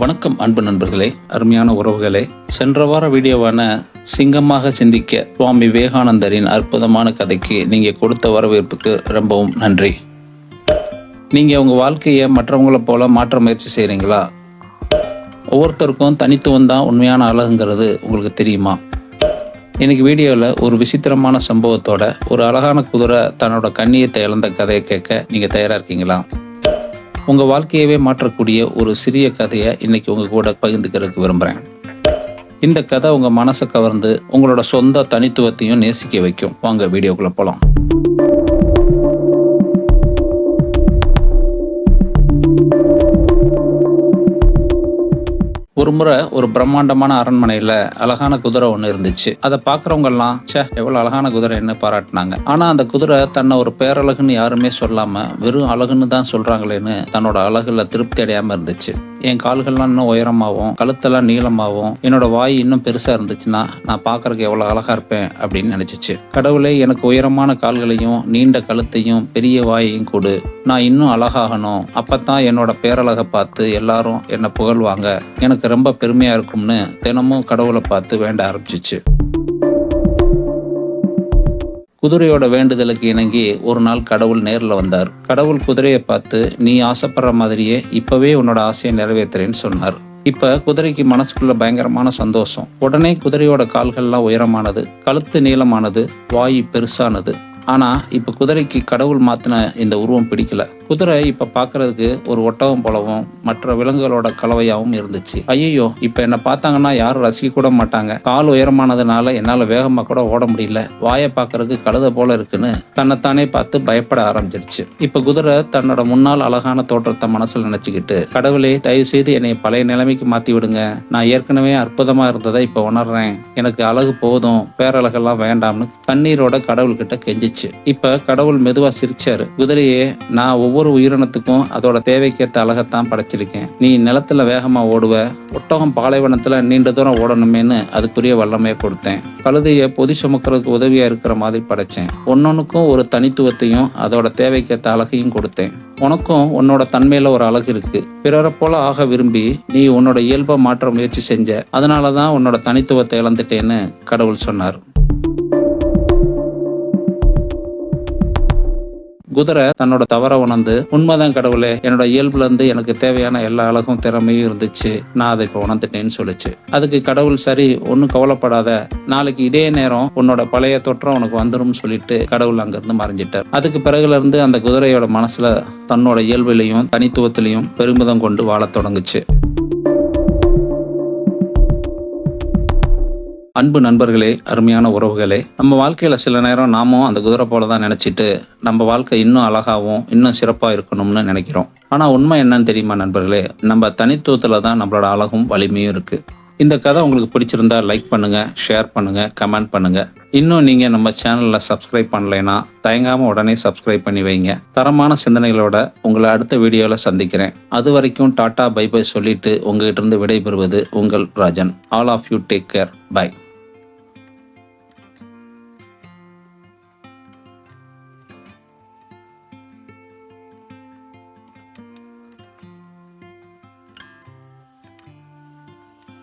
வணக்கம் அன்பு நண்பர்களே. அருமையான உறவுகளே சென்ற வார வீடியோவான சிங்கமாக சிந்திக்க சுவாமி விவேகானந்தரின் அற்புதமான கதைக்கு நீங்கள் கொடுத்த வரவேற்புக்கு ரொம்பவும் நன்றி. நீங்கள் உங்கள் வாழ்க்கையை மற்றவங்களை போல மாற்ற முயற்சி செய்கிறீங்களா ஒவ்வொருத்தருக்கும் தனித்துவம் தான் உண்மையான அழகுங்கிறது உங்களுக்கு தெரியுமா? இன்னைக்கு வீடியோவில் ஒரு விசித்திரமான சம்பவத்தோட ஒரு அழகான குதிரை தன்னோட கண்ணியத்தை இழந்த கதையை கேட்க நீங்கள் தயாராக இருக்கீங்களா? உங்கள் வாழ்க்கையவே மாற்றக்கூடிய ஒரு சிறிய கதையை இன்னைக்கு உங்கள் கூட பகிர்ந்துக்கிறதுக்கு விரும்புகிறேன் இந்த கதை உங்கள் மனசை கவர்ந்து உங்களோட சொந்த தனித்துவத்தையும் நேசிக்க வைக்கும். வாங்க வீடியோக்குள்ளே போகலாம் ஒரு முறை ஒரு பிரம்மாண்டமான அரண்மனையில அழகான குதிரை ஒன்று இருந்துச்சு. அதை பார்க்குறவங்க சே ச்சே எவ்வளவு அழகான குதிரைன்னு பாராட்டினாங்க. ஆனா அந்த குதிரை தன்னை ஒரு பேரழகுன்னு யாருமே சொல்லாம வெறும் அழகுன்னு தான் சொல்றாங்களேன்னு தன்னோட அழகுல திருப்தி அடையாம இருந்துச்சு. என் கால்கள்லாம் இன்னும் உயரமாகவும் கழுத்தெல்லாம் நீளமாகவும் என்னோட வாய் இன்னும் பெருசா இருந்துச்சுன்னா நான் பார்க்கறதுக்கு எவ்வளோ அழகா இருப்பேன் அப்படின்னு நினைச்சிச்சு. கடவுளே எனக்கு உயரமான கால்களையும் நீண்ட கழுத்தையும் பெரிய வாயையும் கொடு. நான் இன்னும் அழகாகணும். அப்பத்தான் என்னோட பேரழகை பார்த்து எல்லாரும் என்னை புகழ்வாங்க. எனக்கு ரொம்ப பெருமையா இருக்கும்னு தினமும் கடவுளை பார்த்து வேண்ட ஆரம்பிச்சிச்சு. குதிரையோட வேண்டுதலுக்கு இணங்கி ஒரு நாள் கடவுள் நேரில் வந்தார். கடவுள் குதிரையை பார்த்து நீ ஆசைப்படுற மாதிரியே இப்பவே உன்னோட ஆசையை நிறைவேற்றுறேன்னு சொன்னார். இப்ப குதிரைக்கு மனசுக்குள்ள பயங்கரமான சந்தோஷம். உடனே குதிரையோட கால்கள்லாம் உயரமானது கழுத்து நீளமானது வாய் பெருசானது. ஆனா இப்ப குதிரைக்கு கடவுள் மாத்தின இந்த உருவம் பிடிக்கல. குதிரை இப்ப பாக்குறதுக்கு ஒரு ஒட்டகம் போலவும் மற்ற விலங்குகளோட கலவையாகவும் இருந்துச்சு. ஐயோ இப்ப என்ன பார்த்தாங்கன்னா யாரும் ரசிக்க கூட மாட்டாங்க. கால் உயரமானதுனால என்னால வேகமா கூட ஓட முடியல. வாயை பார்க்கறதுக்கு கழுத போல இருக்குன்னு தன்னைத்தானே பார்த்து பயப்பட ஆரம்பிச்சிருச்சு. இப்ப குதிரை தன்னோட முன்னால் அழகான தோற்றத்தை மனசுல நினைச்சுக்கிட்டு கடவுளே தயவு செய்து என்னை பழைய நிலைமைக்கு மாத்தி விடுங்க. நான் ஏற்கனவே அற்புதமா இருந்ததை இப்ப உணர்றேன். எனக்கு அழகு போதும் பேரழகெல்லாம் வேண்டாம்னு கண்ணீரோட கடவுள்கிட்ட கெஞ்சிச்சு. இப்ப கடவுள் மெதுவா சிரிச்சாரு. குதிரையே நான் ஒவ்வொரு உயிரினத்துக்கும் அதோட தேவைக்கேற்ற அழகத்தான் படைச்சிருக்கேன். நீ நிலத்துல வேகமா ஓடுவ. ஒட்டகம் பாலைவனத்துல நீண்ட தூரம் ஓடணுமேன்னு அதுக்குரிய வல்லமையை கொடுத்தேன். கழுதையை பொதி சுமக்கிறதுக்கு உதவியா இருக்கிற மாதிரி படைச்சேன். ஒன்னொன்னுக்கும் ஒரு தனித்துவத்தையும் அதோட தேவைக்கேற்ற அழகையும் கொடுத்தேன். உனக்கும் உன்னோட தன்மையில ஒரு அழகு இருக்கு. பிறரை போல ஆக விரும்பி நீ உன்னோட இயல்பை மாற்ற முயற்சி செஞ்ச அதனாலதான் உன்னோட தனித்துவத்தை இழந்துட்டேன்னு கடவுள் சொன்னார். குதிரை தன்னோட தவற உணர்ந்து உண்மைதான் கடவுளே என்னோட இயல்புல இருந்து எனக்கு தேவையான எல்லா அழகும் திறமையும் இருந்துச்சு. நான் அதை இப்போ உணர்ந்துட்டேன்னு சொல்லிச்சு. அதுக்கு கடவுள் சரி ஒன்றும் கவலைப்படாத. நாளைக்கு இதே நேரம் உன்னோட பழைய தொற்றம் உனக்கு வந்துடும் சொல்லிட்டு கடவுள் அங்கிருந்து மறைஞ்சிட்டார். அதுக்கு பிறகுல இருந்து அந்த குதிரையோட மனசுல தன்னோட இயல்பிலையும் தனித்துவத்திலையும் பெருமிதம் கொண்டு வாழத் தொடங்குச்சு. அன்பு நண்பர்களே அருமையான உறவுகளே நம்ம வாழ்க்கையில் சில நேரம் நாமும் அந்த குதிரை போல தான் நினச்சிட்டு நம்ம வாழ்க்கை இன்னும் அழகாகவும் இன்னும் சிறப்பாக இருக்கணும்னு நினைக்கிறோம். ஆனால் உண்மை என்னன்னு தெரியுமா நண்பர்களே? நம்ம தனித்துவத்தில் தான் நம்மளோட அழகும் வலிமையும் இருக்குது இந்த கதை உங்களுக்கு பிடிச்சிருந்தா லைக் பண்ணுங்க ஷேர் பண்ணுங்க கமெண்ட் பண்ணுங்க. இன்னும் நீங்க நம்ம சேனல்ல சப்ஸ்கிரைப் பண்ணலைன்னா தயங்காம உடனே சப்ஸ்கிரைப் பண்ணி வைங்க. தரமான சிந்தனைகளோட உங்களை அடுத்த வீடியோல சந்திக்கிறேன். அது வரைக்கும் டாடா பை பை சொல்லிட்டு உங்ககிட்ட இருந்து விடைபெறுவது உங்கள் Rajan. All of you take care bye